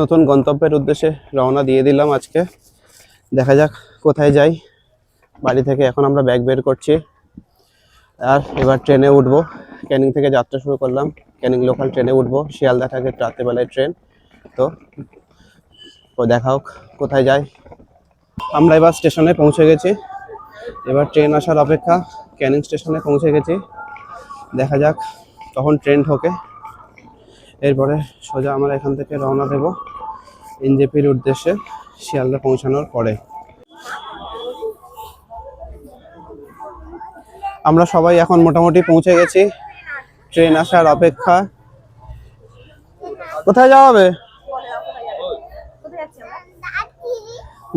নতুন গন্তব্যের উদ্দেশ্যে রওনা দিয়ে দিলাম আজকে। দেখা যাক কোথায় যাই। বাড়ি থেকে এখন আমরা ব্যাগ বের করছি। আর এবার ট্রেনে উঠবো। ক্যানিং থেকে যাত্রা শুরু করলাম। ক্যানিং লোকাল ট্রেনে উঠব। শিয়ালদা থাকে রাত্রেবেলায় ট্রেন। তো দেখা হোক কোথায় যাই। আমরা এবার স্টেশনে পৌঁছে গেছি। এবার ট্রেন আসার অপেক্ষা ক্যানিং স্টেশনে পৌঁছে গেছি। দেখা যাক তখন ট্রেন ঢোকে। এরপরে সোজা আমরা এখান থেকে রওনা দেব এনজেপির উদ্দেশ্যে শিয়ালদা পৌঁছানোর পরে। আমরা সবাই এখন মোটামুটি পৌঁছে গেছি। ট্রেন আসার অপেক্ষা। কোথায় যাওয়া হবে?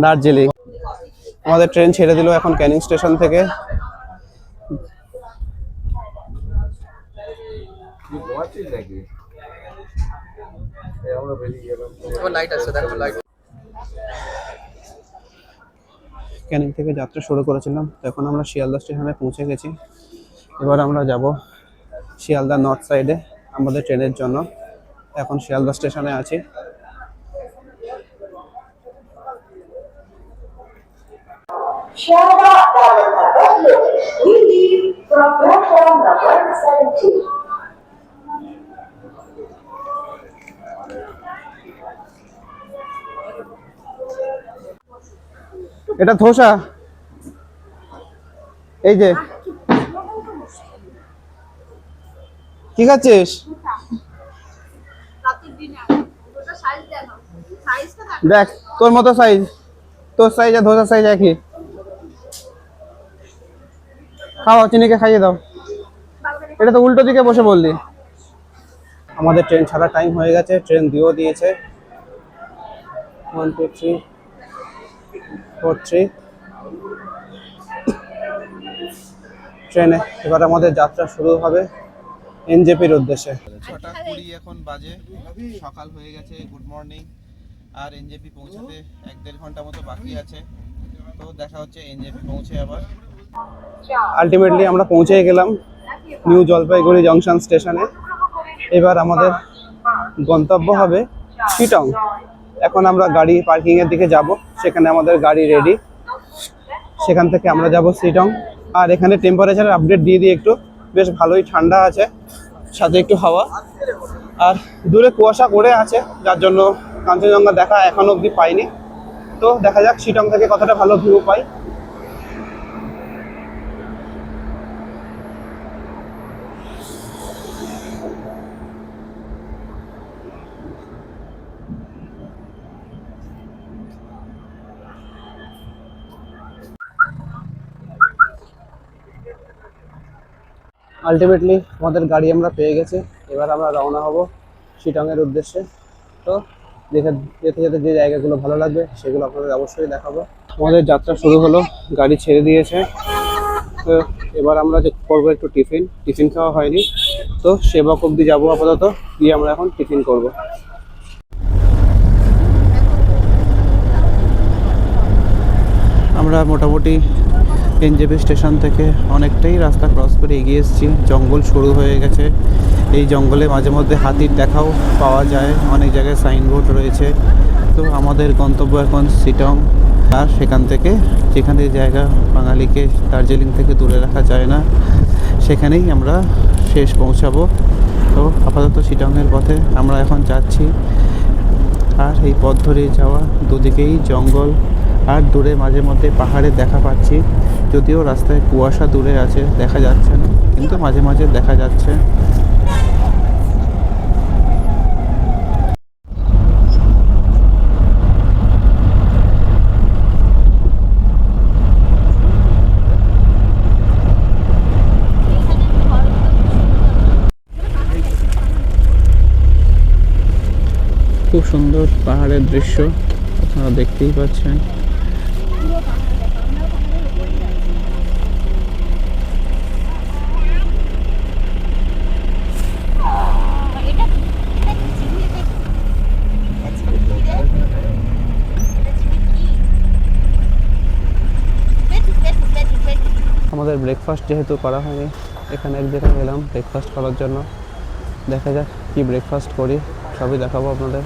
দার্জিলিং। আমাদের ট্রেন ছেড়ে দিল এখন ক্যানিং স্টেশন থেকে। ক্যানিং থেকে যাত্রা শুরু করেছিলাম তো এখন আমরা শিয়ালদা স্টেশনে পৌঁছে গেছি এবার আমরা যাব শিয়ালদা নর্থ সাইডে আমাদের ট্রেনের জন্য এখন শিয়ালদা স্টেশনে আছি Sharda Damodar Express. We leave from platform number 17. এটা ধোসা। এই যে। কি খাচ্ছিস? দেখ, তোর মতো সাইজ তোর সাইজ আর ধোসার সাইজ একই। খাওয়া চিনিকে খাইয়ে দাও। এটা তো উল্টো দিকে বসে বললি। আমাদের ট্রেন ছাড়া টাইম হয়ে গেছে ট্রেন দিয়েও দিয়েছে। One two three four three ট্রেনে। এবার আমাদের যাত্রা শুরু হবে এনজেপির উদ্দেশ্যে। ছটা কুড়ি এখন বাজে। সকাল হয়ে গেছে গুড মর্নিং আর এনজেপি পৌঁছাতে এক দেড় ঘণ্টা মতো বাকি আছে। তো দেখা হচ্ছে এনজেপি পৌঁছে আবার। আলটিমেটলি আমরা পৌঁছে গেলাম নিউ জলপাইগুড়ি জংশন স্টেশনে। এবার আমাদের গন্তব্য হবে শিটং। এখন আমরা গাড়ি পার্কিং এর দিকে যাব, সেখানে আমাদের গাড়ি রেডি সেখান থেকে আমরা যাব সিটং আর এখানে টেম্পারেচার আপডেট দিয়ে দিই একটু। বেশ ভালোই ঠান্ডা আছে, সাথে একটু হাওয়া। আর দূরে কুয়াশা করে আছে, যার জন্য কাঞ্চনজঙ্ঘা দেখা এখনও অবধি পাইনি। তো দেখা যাক শিটং থেকে কতটা ভালো ভিউ পাই। আলটিমেটলি আমাদের গাড়ি আমরা পেয়ে গেছি। এবার আমরা রওনা হব শিটংয়ের উদ্দেশ্যে। তো দেখে যেতে যেতে যে জায়গাগুলো ভালো লাগবে, সেগুলো আপনাদের অবশ্যই দেখাবো। আমাদের যাত্রা শুরু হলো, গাড়ি ছেড়ে দিয়েছে। তো এবার আমরা যে করব একটু টিফিন। টিফিন খাওয়া হয়নি। তো সেবক অবধি যাব আপাতত। দিয়ে আমরা এখন টিফিন করব। আমরা মোটামুটি এনজেপি স্টেশন থেকে অনেকটাই রাস্তা ক্রস করে এগিয়ে এসেছি। জঙ্গল শুরু হয়ে গেছে। এই জঙ্গলে মাঝে মধ্যে হাতির দেখাও পাওয়া যায়। অনেক জায়গায় সাইনবোর্ড রয়েছে। তো আমাদের গন্তব্য এখন সিটং আর সেখান থেকে যেখানে জায়গা বাঙালিকে দার্জিলিং থেকে দূরে রাখা যায় না, সেখানেই আমরা শেষ পৌঁছাবো। তো আপাতত শিটংয়ের পথে আমরা এখন যাচ্ছি। আর এই পথ ধরে যাওয়া দুদিকেই জঙ্গল। আর দূরে মাঝে মধ্যে পাহাড়ের দেখা পাচ্ছি। যদিও রাস্তায় কুয়াশা দূরে আছে, দেখা যাচ্ছে না, কিন্তু মাঝে মাঝে দেখা যাচ্ছে। খুব সুন্দর পাহাড়ের দৃশ্য, আপনারা দেখতেই পাচ্ছেন। আমাদের ব্রেকফাস্ট যেহেতু করা হয়নি, এখানে এক জায়গায় গেলাম ব্রেকফাস্ট করার জন্য। দেখা যাক কি ব্রেকফাস্ট করি, সবই দেখাবো আপনাদের।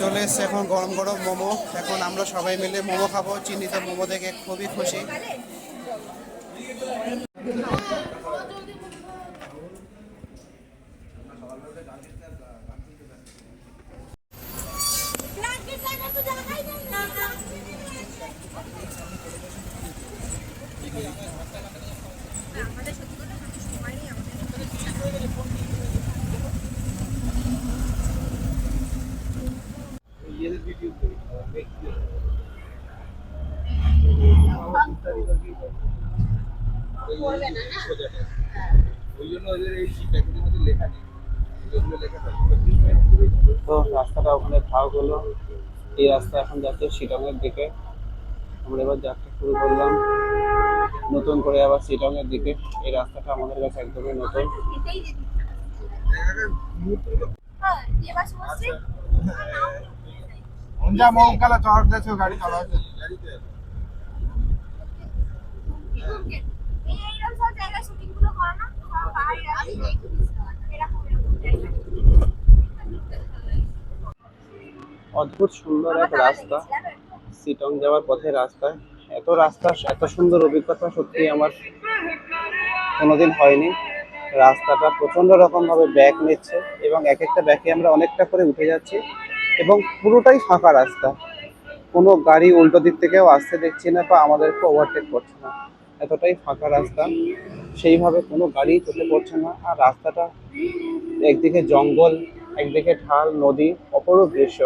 চলে এসছে এখন গরম গরম মোমো। এখন আমরা সবাই মিলে মোমো খাব। চিহ্নিত মোমো দেখে খুবই খুশি। তো রাস্তাটা ওখানে ভাগ হলো এই রাস্তা এখন যাচ্ছে শিলংয়ের দিকে। আমরা এবার যাত্রা শুরু করলাম। নতুন করে আবার শিলংয়ের দিকে। এই রাস্তাটা আমাদের কাছে একদমই নতুন। 혼 ઊંઝા બહુ કાલે ચડતે છું অদ্ভুত সুন্দর এক রাস্তা। সিটং যাওয়ার পথে রাস্তা এত রাস্তা, এত সুন্দর অভিজ্ঞতা সত্যি আমার কোনোদিন হয়নি। রাস্তাটা প্রচণ্ড রকমভাবে ব্যাক নিচ্ছে এবং এক একটা ব্যাকে আমরা অনেকটা করে উঠে যাচ্ছি। এবং পুরোটাই ফাঁকা রাস্তা। কোনো গাড়ি উল্টো দিক থেকেও আসতে দেখছি না বা আমাদেরকে ওভারটেক করছে না। এতটাই ফাঁকা রাস্তা। সেইভাবে কোনো গাড়ি চলে পড়ছে না আর রাস্তাটা একদিকে জঙ্গল, একদিকে ঢাল, নদী, অপরূপ দৃশ্য।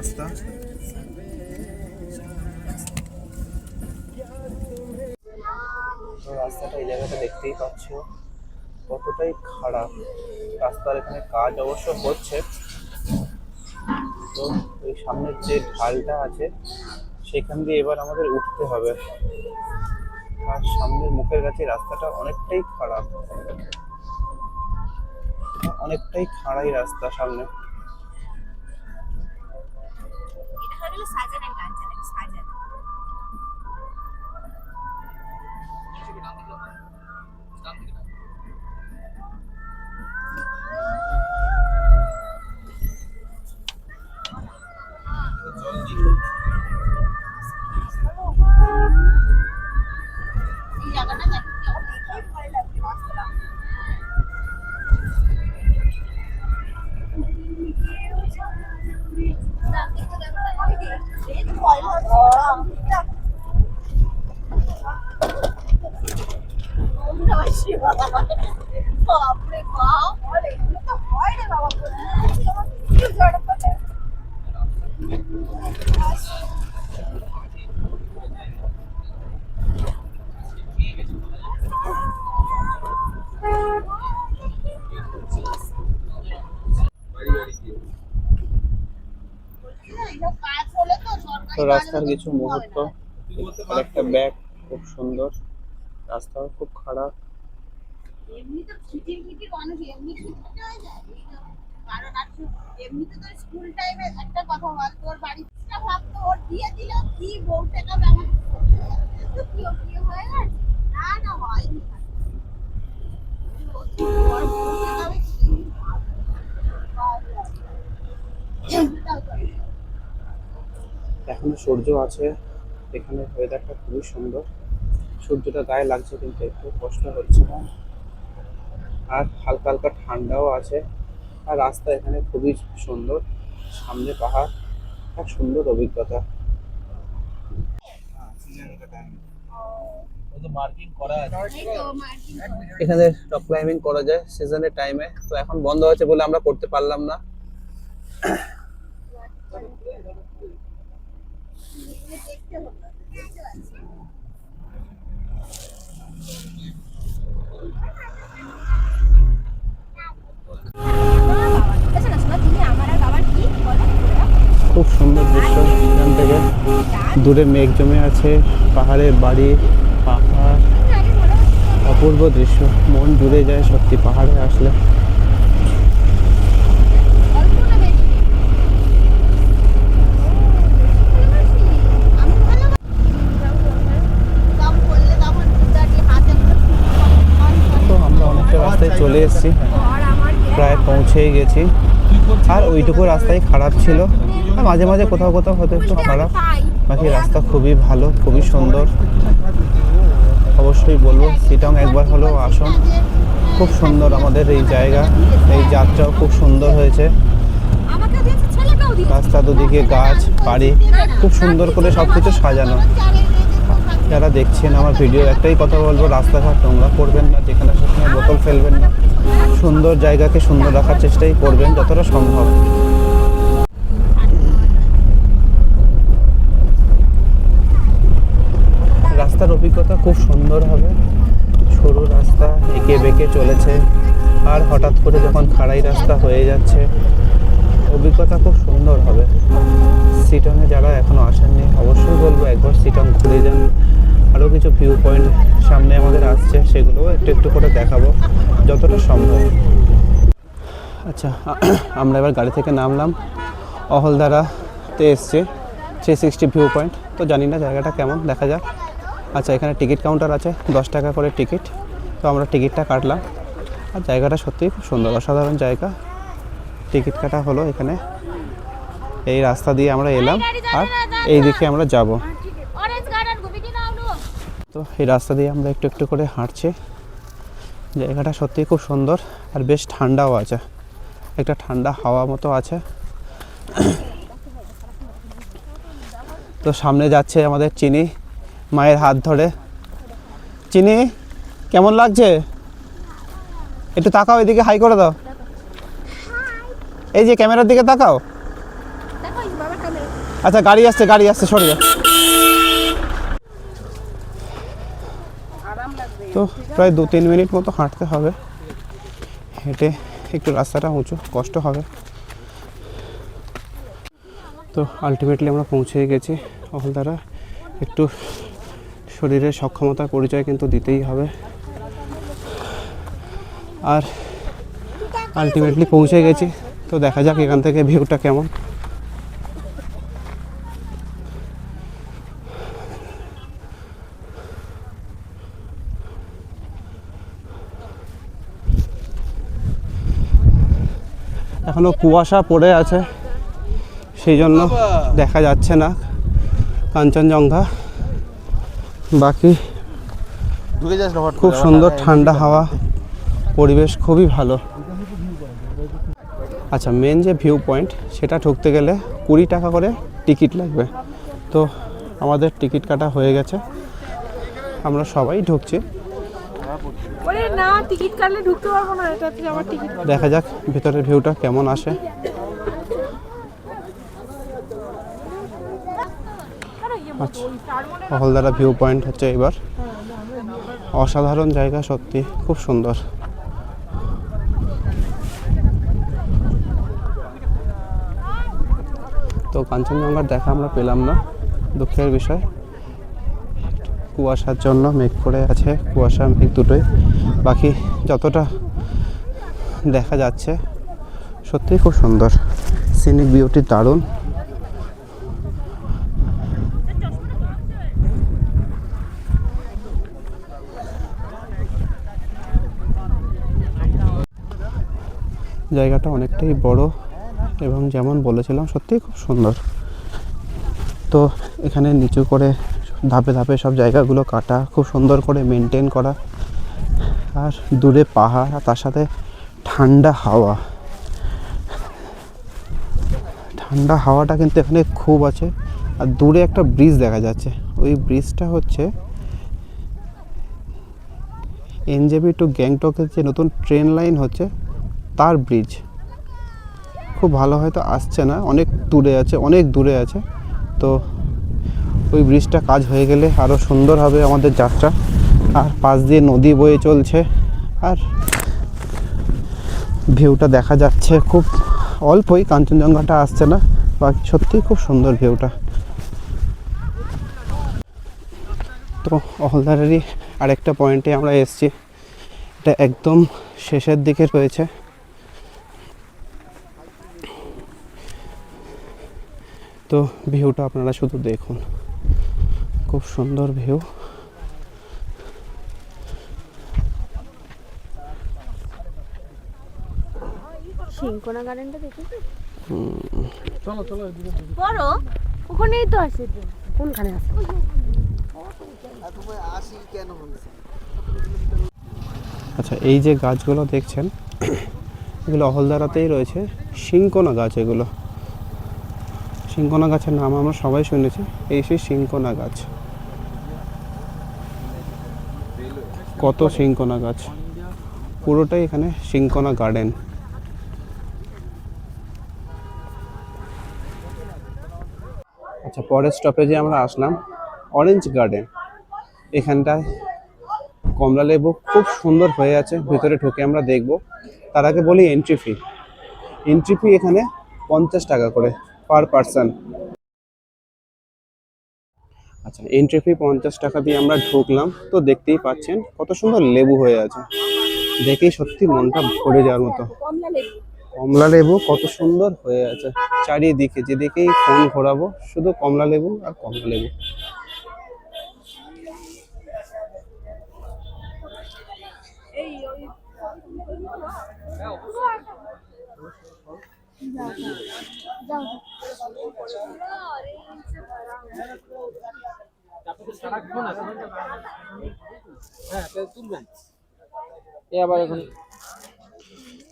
রাস্তা। রাস্তাটা এই জায়গাটা দেখতেই পাচ্ছ। কতটাই খারাপ। রাস্তার এখানে কাজ অবশ্য হচ্ছে। তো ওই সামনের যে ঢালটা আছে, সেখান দিয়ে এবার আমাদের উঠতে হবে। আর সামনের মুখের কাছে রাস্তাটা অনেকটাই খারাপ। অনেকটাই খাড়াই রাস্তা সামনে। ಮೇಲೆ ಸಾಧ್ಯ রাস্তার কিছু মুহূর্ত একটা ব্যাগ খুব সুন্দর, রাস্তাও খুব খারাপ। এমনি তো মানুষ স্কুল টাইমে একটা কথা বল, তোর ভাবতো ওর দিয়ে দিল, কি বউটাকে ব্যবহার না না, হয়নি। এখনও সূর্য আছে। এখানে ওয়েদারটা খুবই সুন্দর। সূর্যটা গায়ে লাগছে কিন্তু একটু কষ্ট হচ্ছে না। আর হালকা হালকা ঠান্ডাও আছে। আর রাস্তা এখানে খুবই সুন্দর। সামনে পাহাড়। এক সুন্দর অভিজ্ঞতা। এখানে রক ক্লাইম্বিং করা যায় সিজনের টাইমে তো এখন বন্ধ আছে বলে আমরা করতে পারলাম না দেখতে হলো, বুঝতে পারছি। খুব সুন্দর দৃশ্য এখান থেকে দূরে মেঘ জমে আছে পাহাড়ের বাড়ি পাহাড় অপূর্ব দৃশ্য। মন জুড়ে যায় সত্যি পাহাড়ে আসলে। রাস্তায় চলে এসেছি। প্রায় পৌঁছেই গেছি। আর ওইটুকু রাস্তাই খারাপ ছিল। মাঝে মাঝে কোথাও কোথাও হয়তো একটু খারাপ বাকি রাস্তা খুবই ভালো, খুবই সুন্দর। অবশ্যই বলব সিটং একবার হলেও আসুন। খুব সুন্দর আমাদের এই জায়গা, এই যাত্রাও খুব সুন্দর হয়েছে। রাস্তা দুদিকে গাছ, বাড়ি, খুব সুন্দর করে সব কিছু সাজানো। যারা দেখছেন আমার ভিডিও, একটাই কথা বলব, রাস্তাঘাট নোংরা করবেন না, যেখানে সেখানে বোতল ফেলবেন না। সুন্দর জায়গাকে সুন্দর রাখার চেষ্টাই করবেন, যতটা সম্ভব রাস্তার অভিজ্ঞতা খুব সুন্দর হবে সরু রাস্তা এঁকে বেঁকে চলেছে। আর হঠাৎ করে যখন খাড়াই রাস্তা হয়ে যাচ্ছে, অভিজ্ঞতা খুব সুন্দর হবে। সিটনে যারা এখনও আসেননি, অবশ্যই বলব একবার সিটন ঘুরে যান। আরও কিছু ভিউ পয়েন্ট সামনে আমাদের আসছে সেগুলোও একটু একটু করে দেখাবো, যতটা সম্ভব। আচ্ছা আমরা এবার গাড়ি থেকে নামলাম। অহলদারাতে এসছে থ্রি সিক্সটি ভিউ পয়েন্ট তো জানি না জায়গাটা কেমন, দেখা যাক। আচ্ছা এখানে টিকিট কাউন্টার আছে, দশ টাকা করে টিকিট তো আমরা টিকিটটা কাটলাম। আর জায়গাটা সত্যিই খুব সুন্দর, অসাধারণ জায়গা। টিকিট কাটা হলো এখানে। এই রাস্তা দিয়ে আমরা এলাম আর এই দিকে আমরা যাব। তো এই রাস্তা দিয়ে আমরা একটু একটু করে হাঁটছি। জায়গাটা সত্যিই খুব সুন্দর আর বেশ ঠান্ডাও আছে। একটা ঠান্ডা হাওয়া মতো আছে। তো সামনে যাচ্ছে আমাদের চিনি। মায়ের হাত ধরে। চিনি? কেমন লাগছে? একটু তাকাও, এদিকে হাই করে দাও। এই যে ক্যামেরার দিকে তাকাও। আচ্ছা গাড়ি আসছে গাড়ি আসছে, সরে যা তো প্রায় দু তিন মিনিট মতো হাঁটতে হবে। হেঁটে একটু রাস্তাটা উঁচু, কষ্ট হবে। তো আলটিমেটলি আমরা পৌঁছে গেছি। দ্বারা একটু শরীরের সক্ষমতার পরিচয় কিন্তু দিতেই হবে। আর আলটিমেটলি পৌঁছে গেছি। তো দেখা যাক এখান থেকে ভিউটা কেমন। এখনও কুয়াশা পড়ে আছে সেই জন্য দেখা যাচ্ছে না। কাঞ্চনজঙ্ঘা। বাকি খুব সুন্দর ঠান্ডা হাওয়া। পরিবেশ খুবই ভালো। আচ্ছা মেন যে ভিউ পয়েন্ট সেটা ঢুকতে গেলে কুড়ি টাকা করে টিকিট লাগবে। তো আমাদের টিকিট কাটা হয়ে গেছে। আমরা সবাই ঢুকছি। দেখা যাক ভেতরের ভিউটা কেমন আসে। আচ্ছা হলদারা ভিউ পয়েন্ট হচ্ছে এবার অসাধারণ জায়গা সত্যি খুব সুন্দর। কাঞ্চনজঙ্ঘার দেখা আমরা পেলাম না, দুঃখের বিষয়। কুয়াশার জন্য মেঘ করে আছে, কুয়াশা, মেঘ দুটোই। বাকি যতটা দেখা যাচ্ছে, সত্যিই খুব সুন্দর। সিনিক বিউটি দারুণ। জায়গাটা অনেকটাই বড়। এবং যেমন বলেছিলাম, সত্যিই খুব সুন্দর। তো এখানে নিচু করে ধাপে ধাপে সব জায়গাগুলো কাটা, খুব সুন্দর করে মেনটেন করা। আর দূরে পাহাড়, আর তার সাথে ঠান্ডা হাওয়া। ঠান্ডা হাওয়াটা কিন্তু এখানে খুব আছে। আর দূরে একটা ব্রিজ দেখা যাচ্ছে। ওই ব্রিজটা হচ্ছে এনজেবি টু গ্যাংটকের যে নতুন ট্রেন লাইন হচ্ছে, তার ব্রিজ খুব ভালো হয়তো আসছে না, অনেক দূরে আছে, অনেক দূরে আছে। তো ওই ব্রিজটা কাজ হয়ে গেলে আরও সুন্দর হবে আমাদের যাত্রা। আর পাশ দিয়ে নদী বয়ে চলছে, আর ভিউটা দেখা যাচ্ছে খুব অল্পই, কাঞ্চনজঙ্ঘাটা আসছে না, বাকি সত্যিই খুব সুন্দর ভিউটা তো অহলদারেরই আরেকটা পয়েন্টে আমরা এসেছি, এটা একদম শেষের দিকে রয়েছে। তো ভিউটা আপনারা শুধু দেখুন। খুব সুন্দর ভিউ। সিংকোনা গার্ডেনটা দেখেছি বড়? ওখানেই তো আছে। কোনখানে আছে? আচ্ছা এই যে গাছগুলো দেখছেন এগুলো অহলদারাতেই রয়েছে। শিংকোনা গাছ এগুলো। শিংকোনা গাছের নাম আমরা সবাই শুনেছি, এই সেই শিংকোনা গাছ। কত শিংকোনা গাছ। পুরোটাই এখানে শিংকোনা গার্ডেন। আচ্ছা পরের স্টপেজে আমরা আসলাম অরেঞ্জ গার্ডেন এখানটায় কমলা লেবু খুব সুন্দর হয়ে আছে, ভিতরে ঢুকে আমরা দেখব। তার আগে বলি এন্ট্রি ফি এন্ট্রি ফি এখানে পঞ্চাশ টাকা করে। পার পার্সন আচ্ছা এন্ট্রি ফি পঞ্চাশ টাকা দিয়ে আমরা ঢুকলাম। তো দেখতেই পাচ্ছেন কত সুন্দর লেবু হয়ে আছে। দেখেই সত্যি মনটা ভরে যাওয়ার মতো। কমলা লেবু কত সুন্দর হয়ে আছে। চারিদিকে যেদিকেই ফোন ঘোরাবো শুধু কমলা লেবু আর কমলা লেবু।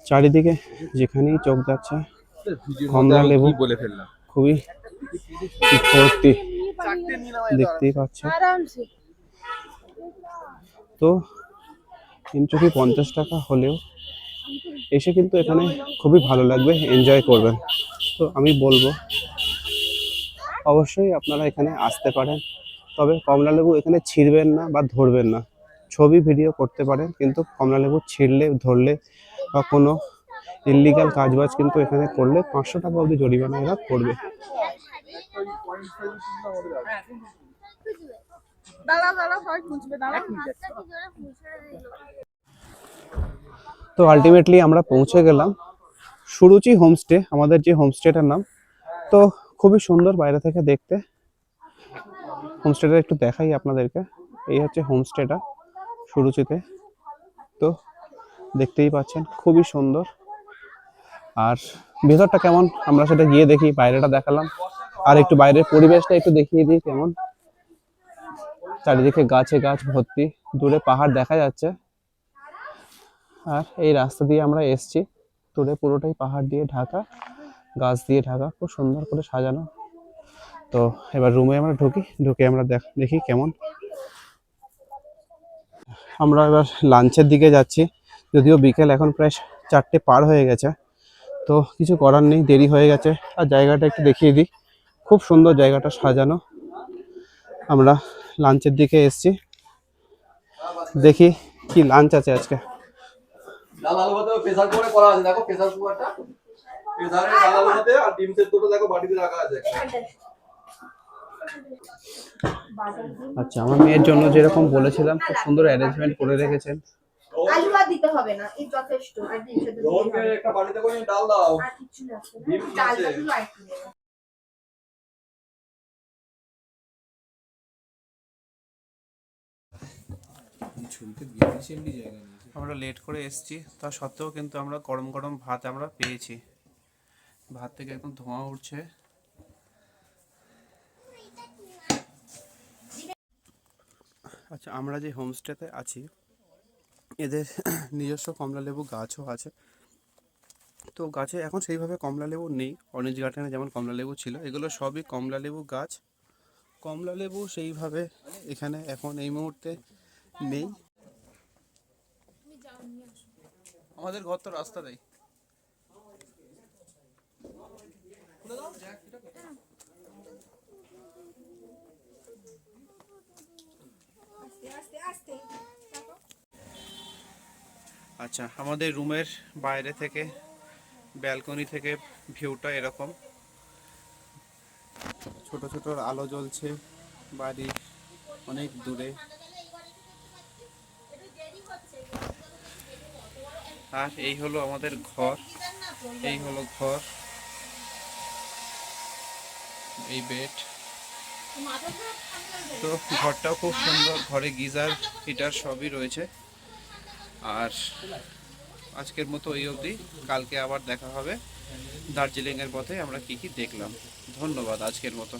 চারিদিকে যেখানেই চোখ যাচ্ছে, কমলা লেবু বলে ফেললাম খুবই দেখতেই আরামসে তো এন্ট্রি পঞ্চাশ টাকা হলেও এসে কিন্তু এখানে খুবই ভালো লাগবে এনজয় করবেন। তো আমি বলব, অবশ্যই আপনারা এখানে আসতে পারেন, তবে কমলালেবু এখানে ছিঁড়বেন না বা ধরবেন না। ছবি ভিডিও করতে পারেন, কিন্তু কমলালেবু ছিঁড়লে, ধরলে বা কোনো ইলিগাল কাজবাজ কিন্তু এখানে করলে পাঁচশো টাকা অবধি জরিমানা এরা করবে। সবাই খুঁজবে তো আলটিমেটলি আমরা পৌঁছে গেলাম। সুরুচি হোমস্টে আমাদের যে হোমস্টেটার নাম। তো খুবই সুন্দর বাইরে থেকে দেখতে। হোমস্টেটা একটু দেখাই আপনাদেরকে। এই হচ্ছে হোমস্টেটা সুরুচিতে। তো দেখতেই পাচ্ছেন, খুবই সুন্দর। আর ভেতরটা কেমন? আমরা সেটা গিয়ে দেখি, বাইরেটা দেখালাম। আর একটু বাইরের পরিবেশটা একটু দেখিয়ে দিই, কেমন? চারিদিকে গাছে গাছ ভর্তি, দূরে পাহাড় দেখা যাচ্ছে। আর এই রাস্তা দিয়ে আমরা এসছি। দূরে পুরোটাই পাহাড় দিয়ে ঢাকা, গাছ দিয়ে ঢাকা, খুব সুন্দর করে সাজানো। তো এবার রুমে আমরা ঢুকি, ঢুকে আমরা দেখ- দেখি কেমন। আমরা এবার লাঞ্চের দিকে যাচ্ছি, যদিও বিকেল এখন প্রায় চারটে পার হয়ে গেছে। তো কিছু করার নেই, দেরি হয়ে গেছে। আর জায়গাটা একটু দেখিয়ে দিই। খুব সুন্দর জায়গাটা সাজানো। আমরা লাঞ্চের দিকে এসছি। দেখি কি লাঞ্চ আছে আজকে। ডাল আলু ভাতে প্রেসার কুকারে করা আছে। দেখো প্রেসার কুকারটা প্রেসারে ডাল আলু ভাতে আর ডিম সেদ্ধটা দেখো বাটিতে রাখা আছে আচ্ছা আমার মেয়ের জন্য যেরকম বলেছিলাম খুব সুন্দর অ্যারেঞ্জমেন্ট করে রেখেছেন। আলু আর দিতে হবে না এই যথেষ্ট। আর ডিম সেদ্ধ। একটা বাটিতে করে ডাল দাও। আর লাগবে না ডালটা। শুধু আর একটু দেবে। আমরা লেট করে এসেছি। তা সত্ত্বেও কিন্তু আমরা গরম গরম ভাত আমরা পেয়েছি। ভাত থেকে একদম ধোঁয়া উঠছে। আচ্ছা আমরা যে হোমস্টেতে আছি, এদের নিজস্ব কমলালেবু গাছও আছে। তো গাছে এখন সেইভাবে কমলালেবু নেই। অরেঞ্জ গার্ডেনে যেমন কমলালেবু ছিল, এগুলো সবই কমলালেবু গাছ। কমলালেবু সেইভাবে এখানে এখন এই মুহূর্তে নেই। আমাদের ঘর তো রাস্তা দেয় আচ্ছা আমাদের রুমের বাইরে থেকে, ব্যালকনি থেকে ভিউটা এরকম। ছোট ছোট আলো জ্বলছে বাড়ির অনেক দূরে। আর এই হলো আমাদের ঘর। এই হলো ঘর। এই বেড তো ঘরটাও খুব সুন্দর। ঘরে গিজার হিটার সবই রয়েছে। আর আজকের মতো এই অবধি। কালকে আবার দেখা হবে। দার্জিলিংয়ের পথে আমরা কি কি দেখলাম। ধন্যবাদ আজকের মতো।